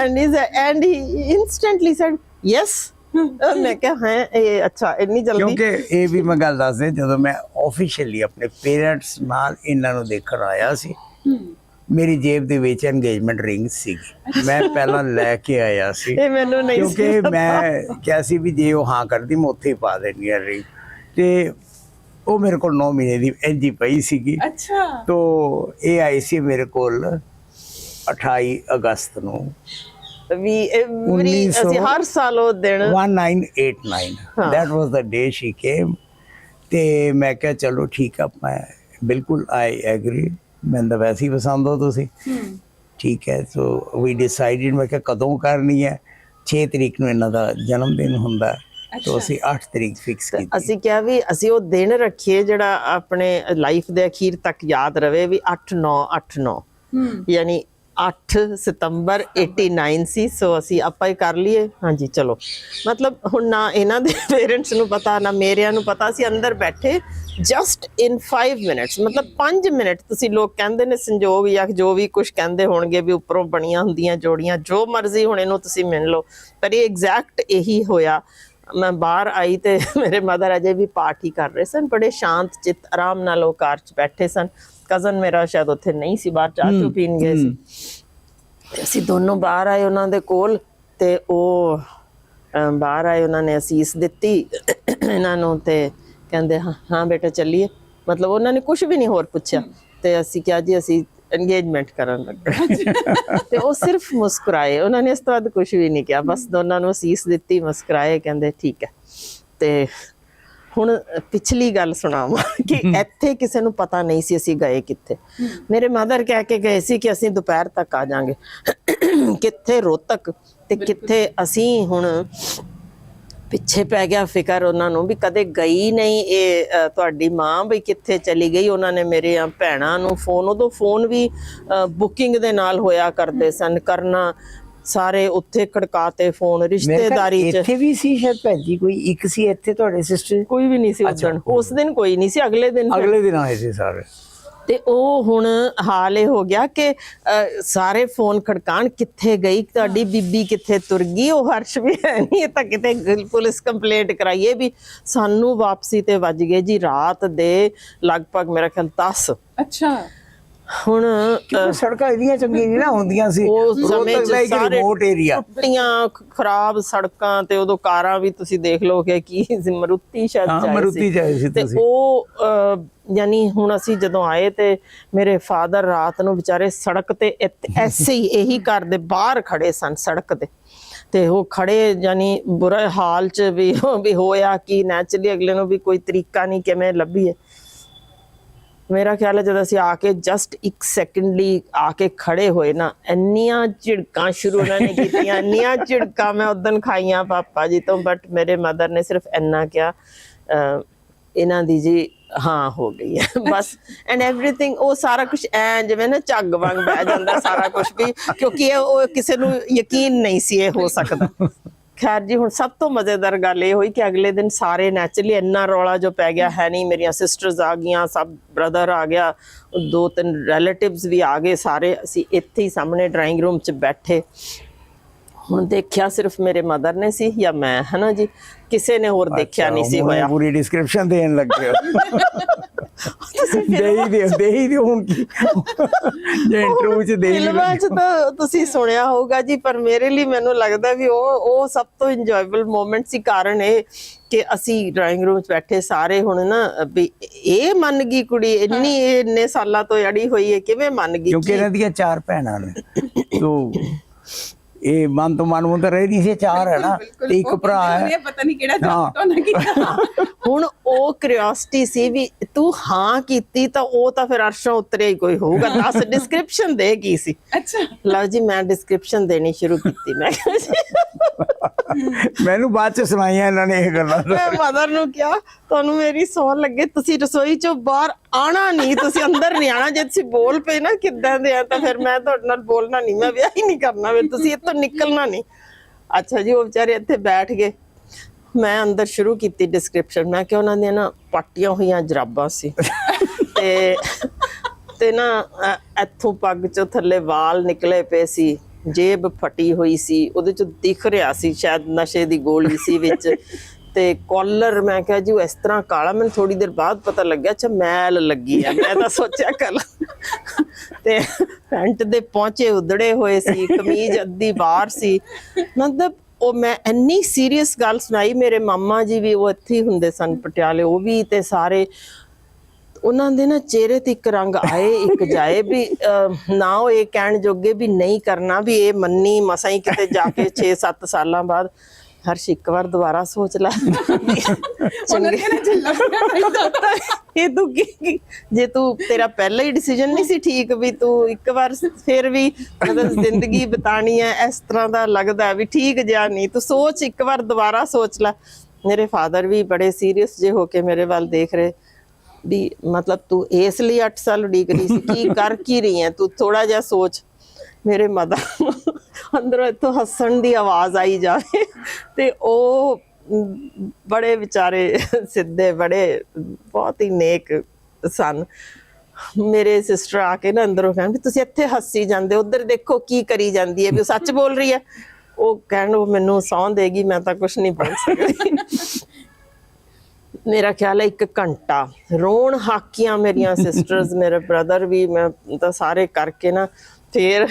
S1: And is and he instantly said yes ਮੈਂ ਕਿਹਾ ਹੈ ਇਹ ਅੱਛਾ ਇੰਨੀ ਜਲਦੀ?
S3: ਕਿਉਂਕਿ ਇਹ ਵੀ ਮੈਂ ਗੱਲ ਦੱਸ ਦੇ ਜਦੋਂ ਮੈਂ ਆਫੀਸ਼ੀਅਲੀ ਆਪਣੇ ਪੇਰੈਂਟਸ ਨਾਲ ਇਹਨਾਂ ਨੂੰ ਦੇਖਣ ਆਇਆ ਸੀ ਮੇਰੀ ਜੇਬ ਦੇ ਵਿੱਚ ਐਂਗੇਜਮੈਂਟ ਰਿੰਗ ਸੀਗੀ। ਮੈਂ ਪਹਿਲਾਂ ਲੈ ਕੇ ਆਇਆ ਸੀ।
S1: ਇਹ ਮੈਨੂੰ ਨਹੀਂ ਸੀ
S3: ਕਿਉਂਕਿ। ਮੈਂ ਕਿਹਾ ਸੀ ਵੀ ਜੇ ਉਹ ਹਾਂ ਕਰਦੀ ਮੈਂ ਉੱਥੇ ਹੀ ਪਾ ਦੇਣੀ ਹੈ ਰਿੰਗ ਤੇ ਉਹ ਮੇਰੇ ਕੋਲ 9 ਮਹੀਨੇ ਦੀ ਇੰਜੀ ਪਈ ਸੀਗੀ।
S2: ਅੱਛਾ।
S3: ਤੋ ਇਹ ਆਈ ਸੀ ਮੇਰੇ ਕੋਲ 28 ਅਗਸਤ ਨੂੰ।
S1: ਵੀ ਐਵਰੀ
S3: 1900
S1: ਅਸੀਂ ਹਰ ਸਾਲ ਉਹ ਦਿਨ
S3: 1989
S1: ਹਾਂ।
S3: that was the day she came ਤੇ ਮੈਂ ਕਿਹਾ ਚਲੋ ਠੀਕ ਆ ਮੈਂ ਬਿਲਕੁਲ ਆਈ ਐਗਰੀ ਮੈਨੂੰ ਤਾਂ ਵੈਸੇ ਹੀ ਪਸੰਦ ਹੋ ਤੁਸੀਂ। ਠੀਕ ਹੈ ਸੋ ਵੀ ਡਿਸਾਈਡਡ ਮੈਂ ਕਿਹਾ ਕਦੋਂ ਕਰਨੀ ਹੈ? 6 ਤਰੀਕ ਨੂੰ ਇਹਨਾਂ ਦਾ ਜਨਮ ਦਿਨ ਹੁੰਦਾ ਹੈ। ਤੋ ਅਸੀਂ 8 ਤਰੀਕ ਫਿਕਸ ਕੀਤੀ।
S1: ਅਸੀਂ ਕਿਹਾ ਵੀ ਅਸੀਂ ਉਹ ਦਿਨ ਰੱਖੀਏ ਜਿਹੜਾ ਆਪਣੇ ਲਾਈਫ ਦੇ ਅਖੀਰ ਤੱਕ ਯਾਦ ਰਵੇ ਵੀ 8 9 8 9 ਯਾਨੀ 8 ਸਤੰਬਰ 89 ਸੀ ਸੋ ਅਸੀਂ ਆਪਾਂ ਹੀ ਕਰ ਲਈਏ। ਹਾਂਜੀ ਚਲੋ। ਮਤਲਬ ਹੁਣ ਨਾ ਇਹਨਾਂ ਦੇ ਪੇਰੈਂਟਸ ਨੂੰ ਪਤਾ ਨਾ ਮੇਰਿਆਂ ਨੂੰ ਪਤਾ ਸੀ ਅੰਦਰ ਬੈਠੇ ਜਸਟ ਇਨ 5 ਮਿੰਟਸ ਮਤਲਬ 5 ਮਿੰਟ ਤੁਸੀਂ ਲੋਕ ਕਹਿੰਦੇ ਨੇ ਸੰਜੋਗ ਜਾਂ ਜੋ ਵੀ ਕੁਝ ਕਹਿੰਦੇ ਹੋਣਗੇ ਵੀ ਉੱਪਰੋਂ ਬਣੀਆਂ ਹੁੰਦੀਆਂ ਜੋੜੀਆਂ ਜੋ ਮਰਜ਼ੀ ਹੁਣ ਇਹਨੂੰ ਤੁਸੀਂ ਮਿਲ ਲਓ। ਪਰ ਇਹ ਐਗਜ਼ੈਕਟ ਇਹੀ ਹੋਇਆ ਮੈਂ ਬਾਹਰ ਆਈ ਤੇ ਮੇਰੇ ਮਦਰ ਅਜੇ ਵੀ ਪਾਰਟੀ ਕਰ ਰਹੇ ਸਨ ਬੜੇ ਸ਼ਾਂਤ ਚਿੱਤ ਆਰਾਮ ਨਾਲ ਉਹ ਕਾਰ 'ਚ ਬੈਠੇ ਸਨ। ਕਜ਼ਨ ਮੇਰਾ ਸ਼ਾਇਦ ਉੱਥੇ ਨਹੀਂ ਸੀ ਬਾਹਰ ਚਾਹ ਚੂ ਪੀਣ ਗਏ ਸੀ। ਅਸੀਂ ਦੋਨੋਂ ਬਾਹਰ ਆਏ ਉਹਨਾਂ ਦੇ ਕੋਲ ਤੇ ਉਹ ਬਾਹਰ ਆਏ ਉਹਨਾਂ ਨੇ ਅਸੀਸ ਦਿੱਤੀ ਇਹਨਾਂ ਨੂੰ ਤੇ ਕਹਿੰਦੇ ਹਾਂ ਹਾਂ ਬੇਟਾ ਚੱਲੀਏ। ਮਤਲਬ ਉਹਨਾਂ ਨੇ ਕੁਝ ਵੀ ਨਹੀਂ ਹੋਰ ਪੁੱਛਿਆ। ਤੇ ਅਸੀਂ ਕਿਹਾ ਜੀ ਅਸੀਂ ਇੰਗੇਜਮੈਂਟ ਕਰਨ ਲੱਗੇ। ਤੇ ਉਹ ਸਿਰਫ ਮੁਸਕਰਾਏ। ਉਹਨਾਂ ਨੇ ਇਸ ਤੋਂ ਬਾਅਦ ਕੁਝ ਵੀ ਨਹੀਂ ਕਿਹਾ। ਬਸ ਦੋਨਾਂ ਨੂੰ ਅਸੀਸ ਦਿੱਤੀ ਮੁਸਕਰਾਏ ਕਹਿੰਦੇ ਠੀਕ ਹੈ। ਤੇ ਹੁਣ ਪਿਛਲੀ ਗੱਲ ਸੁਣਾਵਾਂ ਕਿ ਇੱਥੇ ਕਿਸੇ ਨੂੰ ਪਤਾ ਨਹੀਂ ਸੀ ਅਸੀਂ ਗਏ ਕਿੱਥੇ। ਮੇਰੇ ਮਦਰ ਕਹਿ ਕੇ ਗਏ ਸੀ ਕਿ ਅਸੀਂ ਦੁਪਹਿਰ ਤੱਕ ਆ ਜਾਾਂਗੇ। ਕਿੱਥੇ ਰੋਤਕ ਤੇ ਕਿੱਥੇ ਅਸੀਂ ਹੁਣ ਪਿੱਛੇ ਪੈ ਗਿਆ ਫਿਕਰ ਉਹਨਾਂ ਨੂੰ ਵੀ ਕਦੇ ਗਈ ਨਹੀਂ ਇਹ ਤੁਹਾਡੀ ਮਾਂ ਵੀ ਕਿੱਥੇ ਚਲੀ ਗਈ? ਉਹਨਾਂ ਨੇ ਮੇਰੇ ਆ ਭੈਣਾਂ ਨੂੰ ਫੋਨ ਉਦੋਂ ਫੋਨ ਵੀ ਬੁਕਿੰਗ ਦੇ ਨਾਲ ਹੋਇਆ ਕਰਦੇ ਸਨ। ਕਰਨਾ ਸਾਰੇ ਉੱਥੇ ਖੜਕਾਤੇ ਫੋਨ ਰਿਸ਼ਤੇਦਾਰੀ ਚ।
S3: ਇੱਥੇ ਵੀ ਸੀ ਸ਼ਾਇਦ ਭੈਣ ਜੀ? ਕੋਈ ਇੱਕ ਸੀ ਇੱਥੇ ਤੁਹਾਡੇ ਸਿਸਟਰ
S1: ਕੋਈ ਵੀ ਨਹੀਂ ਸੀ ਉਸ ਦਿਨ ਉਸ ਦਿਨ ਕੋਈ ਨਹੀਂ ਸੀ ਅਗਲੇ ਦਿਨ
S3: ਅਗਲੇ ਦਿਨ ਆਏ ਸੀ ਸਾਰੇ।
S1: ਤੇ ਉਹ ਹੁਣ ਹਾਲ ਇਹ ਹੋ ਗਿਆ ਕਿ ਸਾਰੇ ਫੋਨ ਖੜਕਾਣ ਕਿੱਥੇ ਗਈ, ਤੁਹਾਡੀ ਬੀਬੀ ਕਿੱਥੇ ਤੁਰ ਗਈ, ਉਹ ਹਰਸ਼ ਵੀ ਹੈ ਨਹੀਂ ਇਹ ਤਾਂ ਕਿਤੇ ਪੁਲਿਸ ਕੰਪਲੇਂਟ ਕਰਾਈਏ ਵੀ ਸਾਨੂੰ ਵਾਪਸੀ ਤੇ ਵੱਜ ਗਏ ਜੀ ਰਾਤ ਦੇ ਲਗਭਗ ਮੇਰਾ ਖਿਆਲ 10
S2: ਅੱਛਾ।
S1: ਹੁਣ
S3: ਕਿਉਂਕਿ ਸੜਕਾਂ ਇੰਨੀਆਂ ਚੰਗੀਆਂ ਨਹੀਂ ਨਾ ਹੁੰਦੀਆਂ ਸੀ।
S1: ਉਸ ਸਮੇਂ ਚ ਸਾਰੇ
S3: ਰਿਮੋਟ ਏਰੀਆ
S1: ਟੁੱਟੀਆਂ ਖਰਾਬ ਸੜਕਾਂ ਤੇ ਉਦੋਂ ਕਾਰਾਂ ਵੀ ਤੁਸੀਂ ਦੇਖ ਲਓ ਕਿ ਕੀ ਸੀ, ਮਰੂਤੀ ਸ਼ਾਇਦ ਚਾਹੇ
S3: ਮਾਰੂਤੀ ਚਾਹੇ ਸੀ
S1: ਤੇ
S3: ਤੁਸੀਂ।
S1: ਉਹ ਯਾਨੀ ਹੁਣ ਅਸੀਂ ਜਦੋਂ ਆਏ ਤੇ ਮੇਰੇ ਫਾਦਰ ਰਾਤ ਨੂੰ ਵਿਚਾਰੇ ਸੜਕ ਤੇ ਐਸੇ ਹੀ ਇਹੀ ਘਰ ਦੇ ਬਾਹਰ ਖੜੇ ਸਨ ਸੜਕ ਤੇ। ਤੇ ਉਹ ਖੜੇ ਯਾਨੀ ਬੁਰੇ ਹਾਲ ਚ ਵੀ ਵੀ ਹੋਇਆ ਕਿ ਨੈਚੁਰਲੀ ਅਗਲੇ ਨੂੰ ਵੀ ਕੋਈ ਤਰੀਕਾ ਨਹੀਂ ਕਿਵੇਂ ਲੱਭੀਏ। ਮੇਰਾ ਖਿਆਲ ਹੈ ਜਦ ਅਸੀਂ ਆ ਕੇ ਜਸਟ ਇੱਕ ਸੈਕਿੰਡ ਲਈ ਆ ਕੇ ਖੜੇ ਹੋਏ ਨਾ ਇੰਨੀਆਂ ਝਿੜਕਾਂ ਸ਼ੁਰੂ ਉਹਨਾਂ ਨੇ ਕੀਤੀਆਂ ਇੰਨੀਆਂ ਝਿੜਕਾਂ ਮੈਂ ਉਦੋਂ ਖਾਈਆਂ ਪਾਪਾ ਜੀ ਤੋਂ ਬਟ ਮੇਰੇ ਮਦਰ ਨੇ ਸਿਰਫ ਇੰਨਾ ਕਿਹਾ ਅਹ, ਇਹਨਾਂ ਦੀ ਜੀ ਹਾਂ ਹੋ ਗਈ ਹੈ ਬਸ ਐਂਡ एवरीथिंग ਉਹ ਸਾਰਾ ਕੁਝ ਐ ਜਿਵੇਂ ਨਾ ਝੱਗ ਵਾਂਗ ਬਹਿ ਜਾਂਦਾ ਸਾਰਾ ਕੁਝ ਵੀ ਕਿਉਂਕਿ ਇਹ ਉਹ ਕਿਸੇ ਨੂੰ ਯਕੀਨ ਨਹੀਂ ਸੀ ਇਹ ਹੋ ਸਕਦਾ ਖੈਰ ਜੀ, ਹੁਣ ਸਭ ਤੋਂ ਮਜ਼ੇਦਾਰ ਗੱਲ ਇਹ ਹੋਈ ਕਿ ਅਗਲੇ ਦਿਨ ਸਾਰੇ ਨੈਚੁਰਲੀ ਇੰਨਾ ਰੌਲਾ ਜੋ ਪੈ ਗਿਆ, ਹੈ ਨਹੀਂ, ਮੇਰੀਆਂ ਸਿਸਟਰਸ ਆ ਗਈਆਂ, ਸਭ ਬ੍ਰਦਰ ਆ ਗਿਆ, ਦੋ ਤਿੰਨ ਰਿਲੇਟਿਵਸ ਵੀ ਆ ਗਏ ਸਾਰੇ, ਅਸੀਂ ਇੱਥੇ ਹੀ ਸਾਹਮਣੇ ਡਰਾਇੰਗ ਰੂਮ 'ਚ ਬੈਠੇ। ਹੁਣ ਦੇਖਿਆ ਸਿਰਫ ਮੇਰੇ ਮਦਰ ਨੇ ਸੀ ਜਾਂ ਮੈਂ ਹਨਾ ਜੀ? ਕਿਸੇ ਨੇ ਹੋਰ ਦੇਖਿਆ ਨਹੀਂ ਸੀ ਹੋਇਆ।
S3: ਪੂਰੀ ਡਿਸਕ੍ਰਿਪਸ਼ਨ ਦੇਣ ਲੱਗੇ ਹੋ ਦੇ ਦਿਓ ਦੇ ਹੀ ਦਿਓ ਹੁਣ ਕੀ। ਜੇ ਇੰਟਰਵਿਊ ਚ ਦੇ ਹੀ
S1: ਫਿਲਮਾਂ 'ਚ ਤਾਂ ਤੁਸੀਂ ਸੁਣਿਆ ਹੋਊਗਾ ਜੀ ਪਰ ਮੇਰੇ ਲਈ ਮੈਨੂੰ ਲੱਗਦਾ ਵੀ ਉਹ ਉਹ ਸਭ ਤੋਂ ਇੰਜੋਏਬਲ ਮੂਮੈਂਟ ਸੀ ਕਾਰਨ ਇਹ ਕਿ ਅਸੀਂ ਡਰਾਇੰਗ ਰੂਮ 'ਚ ਬੈਠੇ ਸਾਰੇ ਹੁਣ ਨਾ ਵੀ ਇਹ ਮੰਨ ਗਈ ਕੁੜੀ ਇੰਨੀ ਇੰਨੇ ਸਾਲਾਂ ਤੋਂ ਅੜੀ ਹੋਈ ਹੈ ਕਿਵੇਂ ਮੰਨ ਗਈ
S3: ਕਿਉਂਕਿ ਇਹਨਾਂ ਦੀਆਂ ਚਾਰ ਭੈਣਾਂ ਨੇ। ਤੋ ਇਹ ਮਨ ਤੋਂ ਮਨ ਮੁੰਦਰ ਰਹਿ ਨਹੀਂ ਸੀ ਚਾਰ ਹੈ ਨਾ ਤੇ ਇੱਕ ਭਰਾ ਹੈ।
S2: ਇਹ ਪਤਾ ਨਹੀਂ ਕਿਹੜਾ ਜਾਦੂ ਨਾ ਕੀਤਾ
S1: ਹੁਣ ਉਹ ਕਿਉਰਿਓਸਿਟੀ ਸੀ ਵੀ ਤੂੰ ਹਾਂ ਕੀਤੀ ਤਾਂ ਉਹ ਤਾਂ ਫਿਰ ਅਰਸ਼ੋਂ ਉਤਰਿਆ ਹੀ ਕੋਈ ਹੋਊਗਾ। ਦੱਸ ਡਿਸਕ੍ਰਿਪਸ਼ਨ ਦੇ ਕੀ ਸੀ?
S2: ਅੱਛਾ।
S1: ਲਓ ਜੀ ਮੈਂ ਡਿਸਕ੍ਰਿਪਸ਼ਨ ਦੇਣੀ ਸ਼ੁਰੂ ਕੀਤੀ। ਮੈਂ
S3: ਮੈਨੂੰ ਬਾਅਦ ਚ ਸੁਣਾਈਆਂ ਇਹਨਾਂ ਨੇ ਇਹ ਗੱਲਾਂ।
S1: ਮੈਂ ਮਦਰ ਨੂੰ ਕਿਹਾ ਤੁਹਾਨੂੰ ਮੇਰੀ ਸੌਣ ਲੱਗੇ ਤੁਸੀਂ ਰਸੋਈ ਚੋਂ ਬਾਹਰ ਆਣਾ ਨਹੀਂ ਤੁਸੀਂ ਅੰਦਰ ਨਹੀਂ ਆਣਾ ਜੇ ਤੁਸੀਂ ਬੋਲ ਪਏ ਨਾ ਕਿੱਦਾਂ ਦੇ ਆ ਤਾਂ ਫਿਰ ਮੈਂ ਤੁਹਾਡੇ ਨਾਲ ਬੋਲਣਾ ਨਹੀਂ ਮੈਂ ਵਿਆਹ ਹੀ ਨਹੀਂ ਕਰਨਾ। ਫਿਰ ਤੁਸੀਂ ਇੱਥੋਂ ਨਿਕਲਣਾ ਨਹੀਂ। ਅੱਛਾ ਜੀ ਉਹ ਵਿਚਾਰੇ ਇੱਥੇ ਬੈਠ ਗਏ। ਮੈਂ ਅੰਦਰ ਸ਼ੁਰੂ ਕੀਤੀ ਡਿਸਕ੍ਰਿਪਸ਼ਨ ਮੈਂ ਕਿ ਉਹਨਾਂ ਦੀਆਂ ਨਾ ਪਾਟੀਆਂ ਹੋਈਆਂ ਜਰਾਬਾਂ ਸੀ। ਤੇ ਤੇ ਨਾ ਇੱਥੋਂ ਪੱਗ ਚੋਂ ਥੱਲੇ ਵਾਲ ਨਿਕਲੇ ਪਏ ਸੀ ਜੇਬ ਫਟੀ ਹੋਈ ਸੀ ਉਹਦੇ ਚ ਦਿਖ ਰਿਹਾ ਸੀ ਸ਼ਾਇਦ ਨਸ਼ੇ ਦੀ ਗੋਲੀ ਸੀ ਵਿੱਚ। ਤੇ ਕਾਲਰ ਮੈਂ ਕਿਹਾ ਜੀ ਉਹ ਇਸ ਤਰ੍ਹਾਂ ਕਾਲਾ, ਮੈਨੂੰ ਥੋੜੀ ਦੇਰ ਬਾਅਦ ਪਤਾ ਲੱਗਿਆ, ਅੱਛਾ ਮੈਲ ਲੱਗੀ ਆ। ਮੈਂ ਤਾਂ ਸੋਚਿਆ ਕੱਲ ਤੇ ਪੈਂਟ ਦੇ ਪਹੁੰਚੇ ਉਧੜੇ ਹੋਏ ਸੀ, ਕਮੀਜ਼ ਅੱਧੀ ਬਾਹਰ ਸੀ। ਮਤਲਬ ਉਹ ਮੈਂ ਇੰਨੀ ਸੀਰੀਅਸ ਗੱਲ ਸੁਣਾਈ, ਮੇਰੇ ਮਾਮਾ ਜੀ ਵੀ ਉਹ ਇੱਥੇ ਹੁੰਦੇ ਸਨ ਪਟਿਆਲੇ, ਉਹ ਵੀ ਤੇ ਸਾਰੇ। ਉਹਨਾਂ ਦੇ ਨਾ ਚਿਹਰੇ ਤੇ ਇੱਕ ਰੰਗ ਆਏ, ਇੱਕ ਜਾਏ ਵੀ ਨਾ ਉਹ ਇਹ ਕਹਿਣ ਜੋਗੇ ਵੀ ਨਹੀਂ ਕਰਨਾ, ਵੀ ਇਹ ਮੰਨੀ ਮਸਾਂ ਹੀ ਕਿਤੇ ਜਾ ਕੇ 6-7 ਸਾਲਾਂ ਬਾਅਦ। ਹਰਸ਼ ਇੱਕ ਵਾਰ ਦੁਬਾਰਾ ਸੋਚ ਲੈ।
S2: ਪਿਆ
S1: ਇਹ ਤੂੰ ਕੀ ਜੇ ਤੂੰ ਤੇਰਾ ਪਹਿਲਾ ਹੀ ਡਿਸੀਜਨ ਨਹੀਂ ਸੀ ਠੀਕ ਵੀ ਤੂੰ ਇੱਕ ਵਾਰ ਫਿਰ ਵੀ ਮਤਲਬ ਜ਼ਿੰਦਗੀ ਬਿਤਾਣੀ ਹੈ ਇਸ ਤਰ੍ਹਾਂ ਦਾ ਲੱਗਦਾ ਵੀ ਠੀਕ ਜਿਆ ਨਹੀਂ। ਤੂੰ ਸੋਚ ਇੱਕ ਵਾਰ ਦੁਬਾਰਾ ਸੋਚ ਲੈ। ਮੇਰੇ ਫਾਦਰ ਵੀ ਬੜੇ ਸੀਰੀਅਸ ਜੇ ਹੋ ਕੇ ਮੇਰੇ ਵੱਲ ਦੇਖ ਰਹੇ ਵੀ ਮਤਲਬ ਤੂੰ ਇਸ ਲਈ 8 ਸਾਲ ਉਡੀਕ ਰਹੀ ਸੀ ਕੀ ਕਰ ਕੀ ਰਹੀ ਹੈ ਤੂੰ ਥੋੜਾ ਜਿਹਾ ਸੋਚ। ਮੇਰੇ ਮਦਰ ਅੰਦਰੋਂ ਇੱਥੋਂ ਹੱਸਣ ਦੀ ਆਵਾਜ਼ ਆਈ ਜਾਵੇ। ਤੇ ਉਹ ਬੜੇ ਵਿਚਾਰੇ ਸਿੱਧੇ, ਬੜੇ ਬਹੁਤ ਹੀ ਨੇਕ ਸਨ। ਮੇਰੇ ਸਿਸਟਰ ਆ ਕੇ ਨਾ ਅੰਦਰੋਂ ਕਹਿਣ ਤੁਸੀਂ ਇੱਥੇ ਹੱਸੀ ਜਾਂਦੇ ਉਧਰ ਦੇਖੋ ਕੀ ਕਰੀ ਜਾਂਦੀ ਹੈ ਵੀ ਉਹ ਸੱਚ ਬੋਲ ਰਹੀ ਹੈ। ਉਹ ਕਹਿਣ, ਉਹ ਮੈਨੂੰ ਸੌਂ ਦੇਗੀ, ਮੈਂ ਤਾਂ ਕੁਝ ਨਹੀਂ ਬਣ ਸਕਦੀ। ਮੇਰਾ ਖਿਆਲ ਹੈ ਇੱਕ ਘੰਟਾ। ਰੋਣ ਹਾਕੀਆਂ ਮੇਰੀਆਂ ਸਿਸਟਰਸ ਮੇਰੇ ਬ੍ਰਦਰ ਵੀ, ਮੈਂ ਤਾਂ ਸਾਰੇ ਕਰਕੇ ਨਾ ਫਿਰ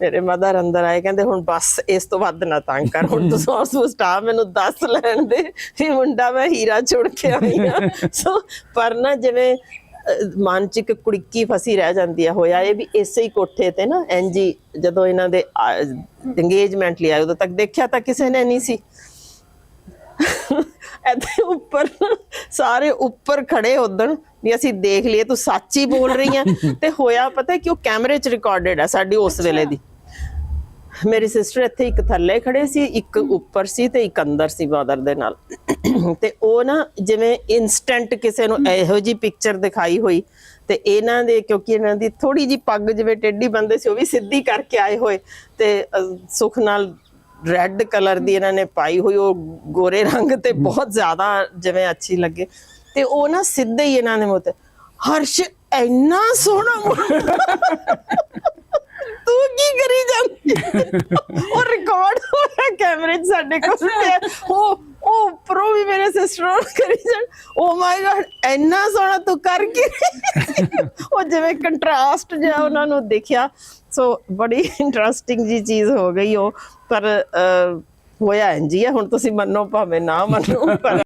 S1: ਮੇਰੇ ਮਦਰ ਅੰਦਰ ਆਏ ਕਹਿੰਦੇ ਹੁਣ ਬਸ ਇਸ ਤੋਂ ਵੱਧ ਨਾ ਤੰਗ ਕਰ ਹੁਣ ਤੂੰ ਸੌਸ ਸਟਾਫ ਮੈਨੂੰ ਦੱਸ ਲੈਣ ਦੇ ਵੀ ਮੁੰਡਾ ਮੈਂ ਹੀਰਾ ਚੁੜ ਕੇ ਆਈ ਆ ਸੋ ਪਰ ਨਾ ਜਿਵੇਂ ਅਹ, ਮਨ ਚ ਇੱਕ ਕੁੜਕੀ ਫਸੀ ਰਹਿ ਜਾਂਦੀ ਆ ਹੋਇਆ ਇਹ ਵੀ ਇਸੇ ਹੀ ਕੋਠੇ ਤੇ ਨਾ ਐਨਜੀ ਜਦੋਂ ਇਹਨਾਂ ਦੇ ਇੰਗੇਜਮੈਂਟ ਲਈ ਆਏ ਉਦੋਂ ਤੱਕ ਦੇਖਿਆ ਤਾਂ ਕਿਸੇ ਨੇ ਨਹੀਂ ਸੀ। ਇੱਥੇ ਉੱਪਰ ਸਾਰੇ ਉੱਪਰ ਖੜੇ ਉਦਣ ਵੀ ਅਸੀਂ ਦੇਖ ਲਈਏ ਤੂੰ ਸੱਚ ਹੀ ਬੋਲ ਰਹੀ ਆ। ਤੇ ਹੋਇਆ ਪਤਾ ਕਿ ਉਹ ਕੈਮਰੇ 'ਚ ਰਿਕਾਰਡਡ ਆ ਸਾਡੀ ਉਸ ਵੇਲੇ ਦੀ। ਮੇਰੀ ਸਿਸਟਰ ਇੱਥੇ ਇੱਕ ਥੱਲੇ ਖੜੇ ਸੀ ਇੱਕ ਉੱਪਰ ਸੀ ਤੇ ਇੱਕ ਅੰਦਰ ਸੀ ਮਦਰ ਦੇ ਨਾਲ। ਤੇ ਉਹ ਨਾ ਜਿਵੇਂ ਇਨਸਟੈਂਟ ਕਿਸੇ ਨੂੰ ਇਹੋ ਜੀ ਪਿਕਚਰ ਦਿਖਾਈ ਹੋਈ ਤੇ ਇਹਨਾਂ ਦੇ ਕਿਉਂਕਿ ਇਹਨਾਂ ਦੀ ਥੋੜੀ ਜੀ ਪੱਗ ਜਿਵੇਂ ਟੇਢੀ ਬੰਦੇ ਸੀ ਉਹ ਵੀ ਸਿੱਧੀ ਕਰਕੇ ਆਏ ਹੋਏ ਤੇ ਅਹ, ਸੁੱਖ ਨਾਲ ਰੈੱਡ ਕਲਰ ਦੀ ਇਹਨਾਂ ਨੇ ਪਾਈ ਹੋਈ ਉਹ ਗੋਰੇ ਰੰਗ ਤੇ ਬਹੁਤ ਜ਼ਿਆਦਾ ਜਿਵੇਂ ਅੱਛੀ ਲੱਗੇ। ਤੇ ਉਹ ਨਾ ਸਿੱਧੇ ਹੀ ਇਹਨਾਂ ਦੇ ਮੂੰਹ ਤੇ ਹਰਸ਼ ਇੰਨਾ ਸੋਹਣਾ ਤੂੰ ਕੀ ਕਰੀ ਜਾਂਦੀ? ਉਹ ਰਿਕਾਰਡ ਹੋ ਰਿਹਾ ਕੈਮਰੇ 'ਚ ਸਾਡੇ ਕੋਲ ਉਹ ਉਹ ਪ੍ਰੋ ਵੀ ਮੇਰੇ ਸਿਸਟਰ ਕਰੀ ਜਾਣ। ਓ ਮਾਈ ਗॉड ਇੰਨਾ ਸੋਹਣਾ ਤੂੰ ਕਰ ਕੀ? ਉਹ ਜਿਵੇਂ ਕੰਟਰਾਸਟ ਜਿਹਾ ਉਹਨਾਂ ਨੂੰ ਦੇਖਿਆ। ਸੋ ਬੜੀ ਇੰਟਰਸਟਿੰਗ ਜੀ ਚੀਜ਼ ਹੋ ਗਈ ਉਹ ਪਰ ਅਹ, ਹੋਇਆ ਹੀ ਹੈ ਹੁਣ ਤੁਸੀਂ ਮੰਨੋ ਭਾਵੇਂ ਨਾ ਮੰਨੋ ਪਰ